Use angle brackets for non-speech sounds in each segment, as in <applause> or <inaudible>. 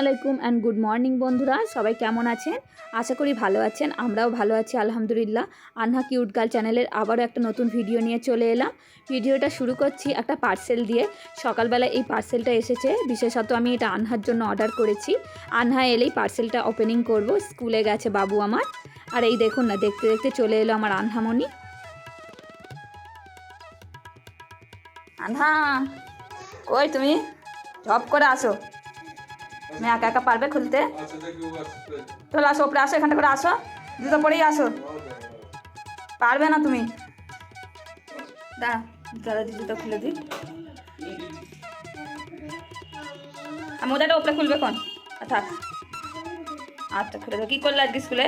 আলাইকুম and good morning বন্ধুরা, সবাই কেমন আছেন? আশা করি ভালো আছেন, আমরাও ভালো আছি, আলহামদুলিল্লাহ। আনহা কিউট গার্ল চ্যানেলের আবারও একটা নতুন ভিডিও নিয়ে চলে এলাম। ভিডিওটা শুরু করছি একটা পার্সেল দিয়ে। সকালবেলা এই পার্সেলটা এসেছে, বিশেষত আমি এটা আনহার জন্য অর্ডার করেছি। আনহা এলেই পার্সেলটা ওপেনিং করব স্কুলে গেছে বাবু আমার। আর এই দেখুন না, দেখতে দেখতে চলে এলো আমার আনহামণি। আনহা, কই তুমি? জব করে আসো। তুমি একা একা পারবে খুলতে চলো আসো ওপরে আসো এখানটা করে আসো জুতো পরেই আসো পারবে না তুমি দাঁড়া দাদা জুতো খুলে দিই আর মোজাটা ওপরে খুলবে কোন থাক আচ্ছা খুলে দাও কী করলে আজকে স্কুলে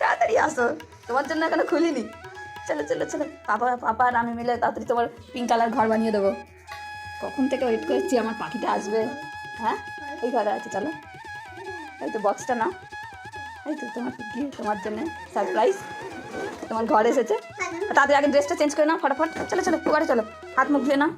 তাড়াতাড়ি আসো তোমার জন্য এখনও খুলিনি চলো চলো চলো পাপা পাপা আর আমি মিলে তাড়াতাড়ি তোমার পিঙ্ক কালার ঘর বানিয়ে দেবো কখন থেকে ওয়েট করছি? আমার পাখিটা আসবে। হ্যাঁ? এই ঘরে আছে, চলো। এই তো বক্সটা না এই তো তোমার কি তোমার জন্য সারপ্রাইজ তোমার ঘরে এসেছে। তাদের আগে ড্রেসটা চেঞ্জ করে নাও, ফটাফট। চলো চলো, ঘরে চলো। হাত মুখ ধুয়ে নাও।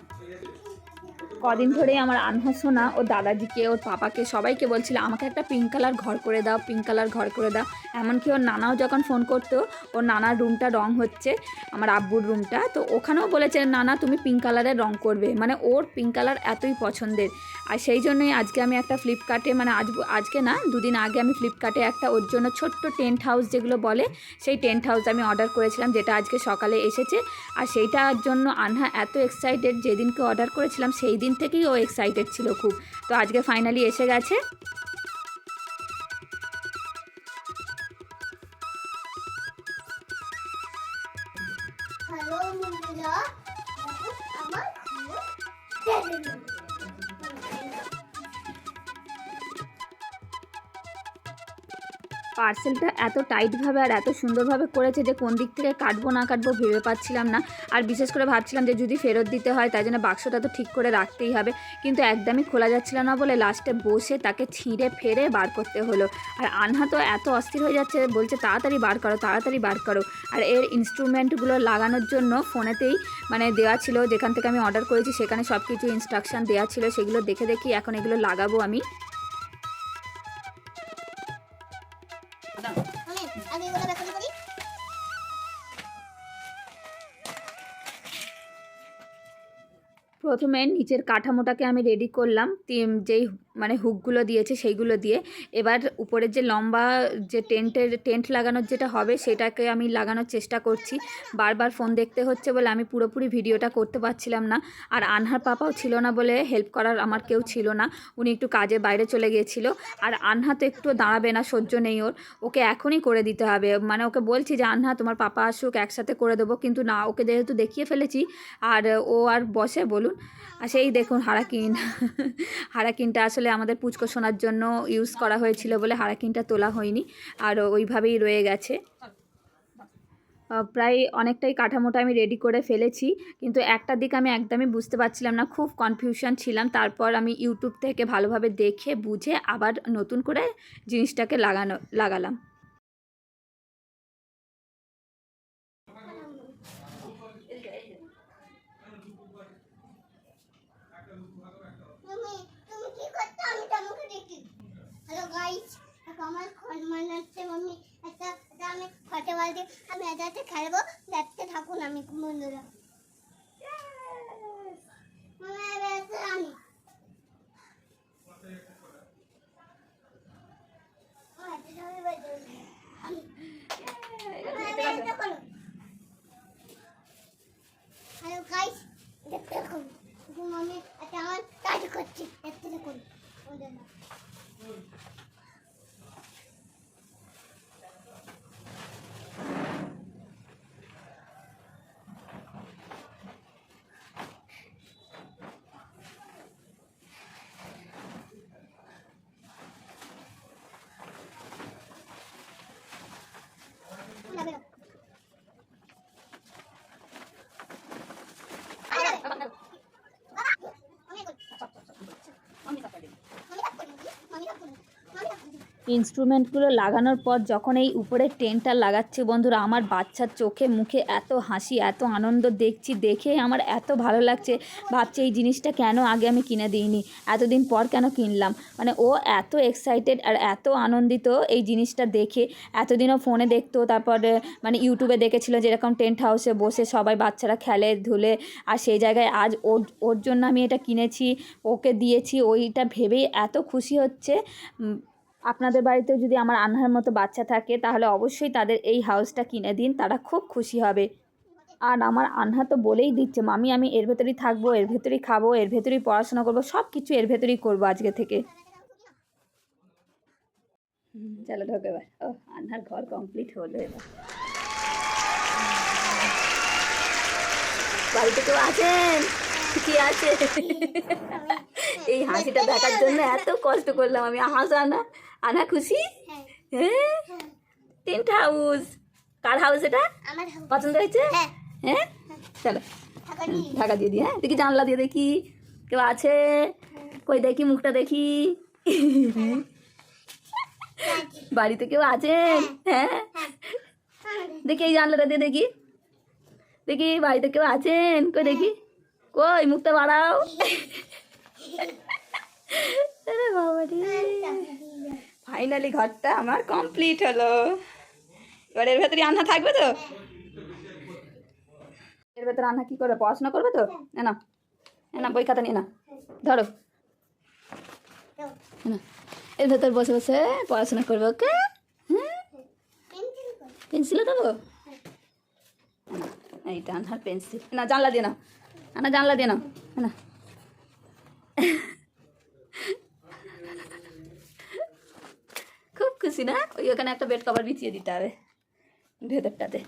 কদিন ধরেই আমার আনহা সোনা ও দাদাজিকে, ওর পাপাকে, সবাইকে বলছিল, আমাকে একটা পিঙ্ক কালার ঘর করে দাও পিঙ্ক কালার ঘর করে দাও। এমনকি ওর নানাও যখন ফোন করতো, ওর নানার রুমটা রং হচ্ছে, আমার আব্বুর রুমটা তো ওখানেও বলেছে, নানা, তুমি পিঙ্ক কালারের রং করবে। মানে ওর পিঙ্ক কালার এতই পছন্দের। আর সেই জন্যই আজকে আমি একটা ফ্লিপকার্টে মানে আজ, আজকে না, দুদিন আগে আমি ফ্লিপকার্টে একটা ওর জন্য ছোট্ট টেন্ট হাউস যেগুলো বলে, সেই টেন্ট হাউস আমি অর্ডার করেছিলাম, যেটা আজকে সকালে এসেছে। আর সেইটার জন্য আনহা এত এক্সাইটেড যেদিনকে অর্ডার করেছিলাম, সেই দিন থেকেই ও এক্সাইটেড ছিল খুব। তো আজকে ফাইনালি এসে গেছে। পার্সেলটা এত টাইটভাবে আর এত সুন্দরভাবে করেছে যে কোন দিক থেকে কাটবো না কাটবো ভেবে পাচ্ছিলাম না। আর বিশেষ করে ভাবছিলাম যে যদি ফেরত দিতে হয় তাই জন্য বাক্সটা তো ঠিক করে রাখতেই হবে। কিন্তু একদমই খোলা যাচ্ছিল না বলে লাস্টে বসে তাকে ছিঁড়ে ফেরে বার করতে হলো। আর আনহা তো এত অস্থির হয়ে যাচ্ছে, বলছে তাড়াতাড়ি বার করো, তাড়াতাড়ি বার করো। আর এর ইনস্ট্রুমেন্টগুলো লাগানোর জন্য ফোনেতেই মানে দেওয়া ছিল, যেখান থেকে আমি অর্ডার করেছি সেখানে সব কিছু ইনস্ট্রাকশান দেওয়া ছিল, সেগুলো দেখে দেখি এখন এগুলো লাগাবো আমি। প্রথমে নিচের কাঠামোটাকে আমি রেডি করলাম। যেই মানে হুকগুলো দিয়েছে সেইগুলো দিয়ে। এবার উপরের যে লম্বা যে টেন্টের, টেন্ট লাগানোর যেটা হবে সেটাকে আমি লাগানোর চেষ্টা করছি। বারবার ফোন দেখতে হচ্ছে বলে আমি পুরোপুরি ভিডিওটা করতে পারছিলাম না। আর আনহার পাপাও ছিল না বলে হেল্প করার আমার কেউ ছিল না। উনি একটু কাজে বাইরে চলে গিয়েছিল। আর আনহা তো একটু দাঁড়াবে না, সহ্য নেই ওর। ওকে এখনই করে দিতে হবে। মানে ওকে বলছি যে, আনহা, তোমার পাপা আসুক, একসাথে করে দেবো। কিন্তু না, ওকে যেহেতু দেখিয়ে ফেলেছি, আর ও আর বসে, বলুন। আর সেই দেখুন হারাকিন। হারাকিনটা আসলে আমাদের পুচকো শোনার জন্য ইউজ করা হয়েছিল বলে হারাকিনটা তোলা হয়নি, আর ওইভাবেই রয়ে গেছে। প্রায় অনেকটাই কাঠামোটা আমি রেডি করে ফেলেছি, কিন্তু একটা দিক আমি একদমই বুঝতে পারছিলাম না, খুব কনফিউশন ছিলাম। তারপর আমি ইউটিউব থেকে ভালোভাবে দেখে, বুঝে আবার নতুন করে জিনিসটাকে লাগানো, লাগালাম তুমি তুমি কি করতে আমি তোমাকে দেখি হ্যালো আমার ঘর বানাচ্ছে আমি একটা এটা আমি খটে বালতি আমি এটাতে খেলব দেখতে থাকুন আমি বন্ধুরা। করো। হ্যালো গাইস দেখতে থাকুন। আমি একটা আমার কাজ করছি দেখতে থাকুন ওদের না। না, বেরো। আরে, বাবা, আমি করছি। আমি কাজ করব। আমি কাজ করব। আমি কাজ করব। ইনস্ট্রুমেন্টগুলো লাগানোর পর যখন এই উপরে টেন্টটা লাগাচ্ছে বন্ধুরা, আমার বাচ্চার চোখে, মুখে এত হাসি, এত আনন্দ দেখছি, দেখে আমার এত ভালো লাগছে। ভাবছি এই জিনিসটা কেন আগে আমি কিনে দিইনি? এতদিন পর কেন কিনলাম? মানে ও এত এক্সাইটেড আর এত আনন্দিত এই জিনিসটা দেখে। এতদিনও ফোনে দেখতো, তারপরে মানে ইউটিউবে দেখেছিল যেরকম টেন্ট হাউসে বসে সবাই বাচ্চারা খেলে, ধুলে, আর সেই জায়গায় আজ ওর ওর জন্য আমি এটা কিনেছি, ওকে দিয়েছি, ওইটা ভেবেই এত খুশি হচ্ছে। আপনাদের বাড়িতেও যদি আমার আনহার মতো বাচ্চা থাকে, তাহলে অবশ্যই তাদের এই হাউসটা কিনে দিন, তারা খুব খুশি হবে। আর আমার আনহা তো বলেই দিচ্ছে, মামি, আমি এর ভেতরেই থাকব, এর ভেতরেই খাব, এর ভেতরেই পড়াশোনা করব সব কিছু এর ভেতরেই করব আজকে থেকে। চলো ঢোকে এবার। ও আনহার ঘর কমপ্লিট হলো এবার। বাড়িতে কেউ আছেন? কি আছে? এই হাসিটা দেখার জন্য এত কষ্ট করলাম আমি, হাসা না আনা খুশি? হ্যাঁ। হ্যাঁ? Tent house. কার হাউস এটা? আমার পছন্দ হয়েছে? হ্যাঁ। হ্যাঁ? চলো। ঢাকা দিয়ে। দিই হ্যাঁ? দেখি জানলা দিয়ে দেখি। কেউ আছে? কই দেখি মুখটা দেখি। বাড়িতে কেউ আছেন? হ্যাঁ। দেখি এই জানলাটা দিয়ে দেখি। দেখি বাড়িতে কেউ আছেন? কই দেখি? কই মুখটা বাড়াও। <laughs> ফাইনালি ঘরটা আমার কমপ্লিট হলো। এবার এর ভেতরে আন্না থাকবে তো? এর ভেতরে আন্না কি করবে? পড়াশোনা করবে তো? না না না বই খাতা নিয়ে না ধরো। না এর ভেতর বসে বসে পড়াশোনা করবে, ওকে? হ্যাঁ পেন্সিল পেন্সিলও দেবো না এইটা আনহার পেন্সিল। না জানলা দিয়ে না জানলা দিয়ে নাও। না খুশি না ওই ওখানে একটা বেড কভার বিছিয়ে দিতে হবে ভেতরটাতে।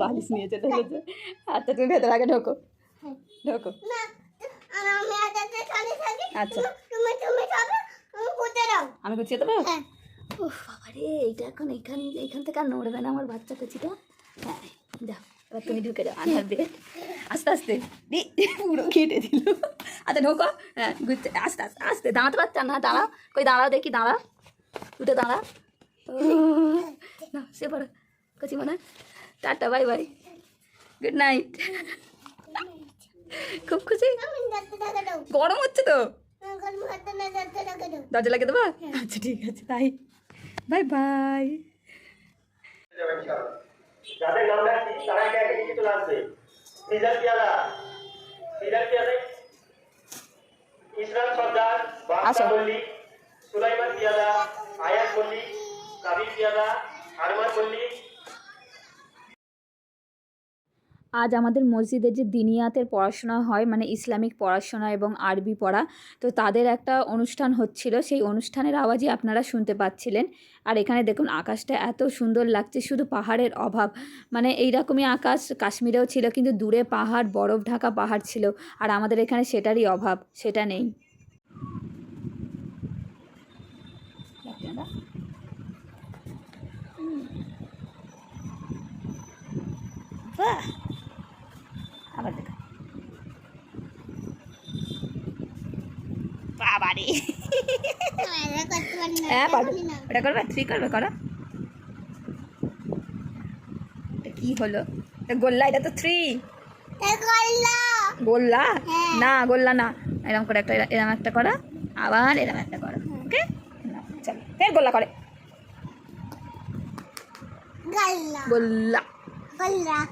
বালিশ নিয়ে চলে এসেছে আচ্ছা তুমি ভেতর আগে ঢোকো। ঢোকো। আচ্ছা। আমি গুছিয়ে দেবো? হ্যাঁ। ও বাবা রে এইটা এখন এইখান এইখান থেকে আর নড়বে না আমার বাচ্চা কচিটা। হ্যাঁ যাও এবার তুমি ঢুকে যাও আনহার বেড আস্তে আস্তে দি পুরো কেটে দিল। আচ্ছা ঢোকো। হ্যাঁ আস্তে আস্তে আস্তে দাঁড়াতে পারছ না দাঁড়াও। কই দাঁড়াও দেখি দাঁড়াও। উঠে দাঁড়া না সে পড়ো কচি মনে tata bye bye good night খুব খুশি গরম হচ্ছে তো দরজা লাগিয়ে দেবো আচ্ছা ঠিক আছে তাই বাই বাই যাদের নাম রাখছি তারা একে একে নিচে আসবে সিজার পিয়াদা সিজার পিয়াদা ইসরাত সর্দার বাদশা মল্লিক সুলাইমান পিয়াদা আয়াত মল্লিক কাবির পিয়াদা আরমান মল্লিক। আজ আমাদের মসজিদে যে দিনিয়াতের পড়াশোনা হয় মানে ইসলামিক পড়াশোনা এবং আরবি পড়া, তো তাদের একটা অনুষ্ঠান হচ্ছিল। সেই অনুষ্ঠানের আওয়াজই আপনারা শুনতে পাচ্ছিলেন। আর এখানে দেখুন, আকাশটা এত সুন্দর লাগছে, শুধু পাহাড়ের অভাব। মানে এইরকমই আকাশ, কাশ্মীরেও ছিল, কিন্তু দূরে পাহাড়, বরফ ঢাকা পাহাড় ছিল। আর আমাদের এখানে সেটারই অভাব, সেটা নেই। বাহ! আবার দেখা। বাবারে! না হ্যাঁ পারবে। ওটা করবে? থ্রি করবে করো। কি হলো? গোল্লা এটা তো থ্রি গোল্লা। হ্যাঁ। না গোল্লা না। এরকম করে একটা এরকম একটা করো। আবার এরকম একটা করো ওকে ফের গোল্লা করে। গোল্লা।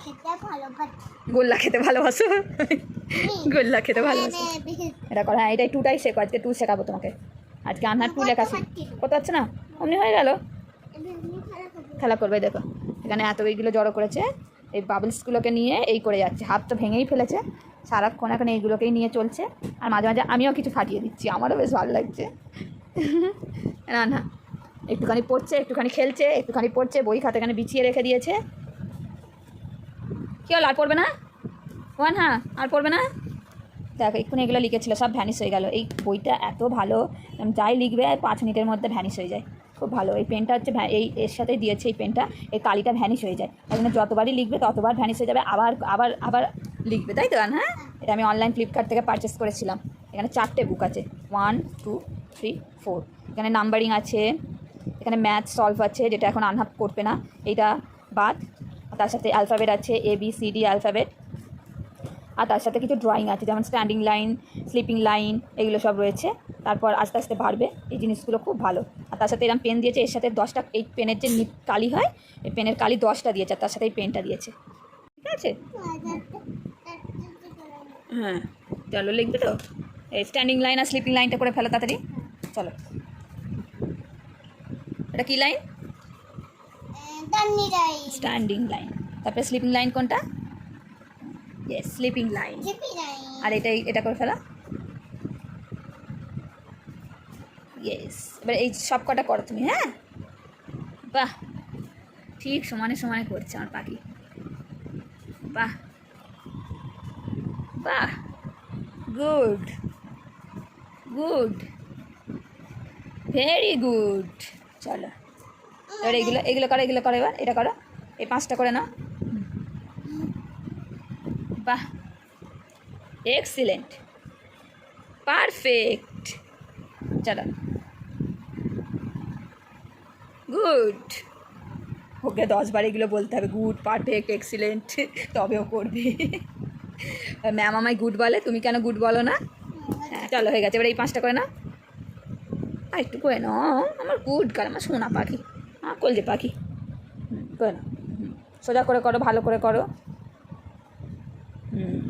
খেতে গোল্লা খেতে ভালোবাসো? গোল্লা খেতে ভালোবাসো। এটা করা হ্যাঁ এটাই টুটাই শেখো আজকে টু শেখাবো তোমাকে। আজকে আনহার টু লেখা শিখ করতে পারছে না? অমনি হয়ে গেল। খেলা করবে। দেখো। এখানে এত এইগুলো জড়ো করেছে। এই বাবলসগুলোকে নিয়ে এই করে যাচ্ছে। হাত তো ভেঙেই ফেলেছে। সারাক্ষণ এখন এইগুলোকেই নিয়ে চলছে। আর মাঝে মাঝে আমিও কিছু ফাটিয়ে দিচ্ছি। আমারও বেশ ভালো লাগছে। <laughs> না না একটুখানি পড়ছে, একটুখানি খেলছে, একটুখানি পড়ছে, বই খাতে এখানে বিছিয়ে রেখে দিয়েছে। কি হলো, আর পড়বে না? ওয়ান হ্যাঁ আর পড়বে না? দেখো, এক্ষুনি এগুলো লিখেছিল, সব ভ্যানিশ হয়ে গেল। এই বইটা এত ভালো যাই লিখবে, আর পাঁচ মিনিটের মধ্যে ভ্যানিশ হয়ে যায়। খুব ভালো। এই পেনটা হচ্ছে এই, এর সাথেই দিয়েছে এই পেনটা এই কালিটা ভ্যানিশ হয়ে যায়। তাই জন্য যতবারই লিখবে, ততবার ভ্যানিশ হয়ে যাবে, আবার আবার আবার লিখবে। তাই তো হ্যাঁ এটা আমি অনলাইন ফ্লিপকার্ট থেকে পারচেস করেছিলাম। এখানে চারটে বুক আছে। ওয়ান টু থ্রি ফোর এখানে নাম্বারিং আছে এখানে ম্যাথ সলভ আছে যেটা এখন আনহাপ করবে না এইটা বাদ। আর তার সাথে অ্যালফাবেট আছে A B C D alphabet আর তার সাথে কিছু ড্রয়িং আছে যেমন স্ট্যান্ডিং লাইন স্লিপিং লাইন এগুলো সব রয়েছে। তারপর আস্তে আস্তে বাড়বে এই জিনিসগুলো খুব ভালো। আর তার সাথে এরকম পেন দিয়েছে এর সাথে দশটা এই পেনের যে কালি হয় এই পেনের কালি দশটা দিয়েছে আর তার সাথে এই পেনটা দিয়েছে। ঠিক আছে? হ্যাঁ। চলো লিখবে তো? এই স্ট্যান্ডিং লাইন আর স্লিপিং লাইনটা করে ফেলো তাড়াতাড়ি। চলো। এটা কী লাইন স্ট্যান্ডিং লাইন তারপরে স্লিপিং লাইন কোনটা? ইয়েস স্লিপিং লাইন আর এটা এটা করে ফেলা। ইয়েস এবার এই সব কটা করো তুমি হ্যাঁ? বাহ! ঠিক সমানে সমানে করছে আমার পাখি। বাহ! বাহ! গুড গুড ভেরি গুড চলো। এবার এগুলো এগুলো করো এগুলো করো এবার, এটা করো। এই পাঁচটা করে নাও। বাহ! এক্সিলেন্ট পারফেক্ট চলো। গুড ওকে দশবার এগুলো বলতে হবে। গুড পারফেক্ট এক্সিলেন্ট তবেও করবে। ম্যাম আমায় গুড বলে, তুমি কেন গুড বলো না? হ্যাঁ চলো, হয়ে গেছে। এবার এই পাঁচটা করে না আর একটু করে নাও। আমার গুড গাল আমার সোনা পাখি আমার কলজে পাখি। করে নাও। সোজা করে করো ভালো করে করো। হুম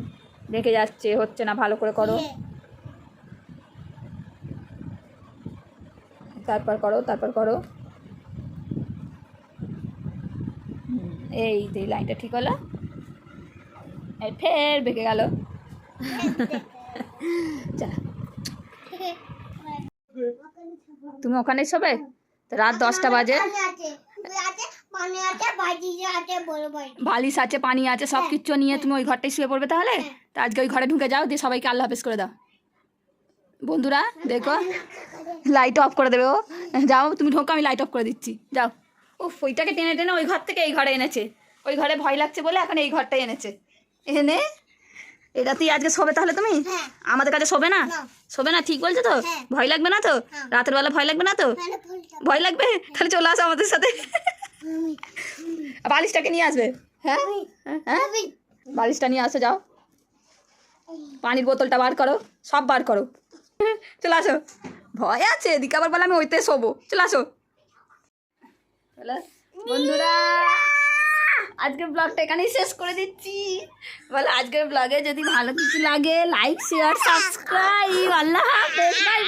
দেখে যাচ্ছে হচ্ছে না ভালো করে করো। তারপর করো তারপর করো। এই যে লাইনটা ঠিক হলো। ফের বেঁকে গেল। <laughs> চলো। তুমি ওখানে শোবে তো রাত দশটা বাজে। বালিশ আছে পানি আছে সব কিছু নিয়ে তুমি ওই ঘরটাই শুয়ে পড়বে তাহলে? তা আজকে ওই ঘরে ঢুকে যাও দিয়ে সবাইকে আল্লাহ হাফেজ করে দাও। বন্ধুরা দেখো লাইট অফ করে দেবে ও। যাও তুমি ঢোকো আমি লাইট অফ করে দিচ্ছি। যাও। ও ওইটাকে টেনে টেনে ওই ঘর থেকে এই ঘরে এনেছে। ওই ঘরে ভয় লাগছে বলে এখন এই ঘরটাই এনেছে। এনে এটাতেই আজকে শোবে তাহলে তুমি? হ্যাঁ। আমাদের কাছে শোবে না। শোবে না? ঠিক বলছো তো? হ্যাঁ। ভয় লাগবে না তো? হ্যাঁ। রাতের বেলা ভয় লাগবে না তো? ভয় লাগবে তাহলে চলে আসো আমাদের সাথে। বালিশটাকে নিয়ে আসবে। হ্যাঁ? হ্যাঁ? বালিশটা নিয়ে আসো যাও। পানির বোতলটা বার করো। সব বার করো। চলে আসো। ভয় আছে। এদিকে আবার বলে আমি ওইতে শোবো। চলে আসো। বন্ধুরা। আজকের ব্লগটা এখানেই শেষ করে দিচ্ছি। বলে আজকের ব্লগে যদি ভালো কিছু লাগে লাইক শেয়ার সাবস্ক্রাইব আল্লাহ হাফেজ বাই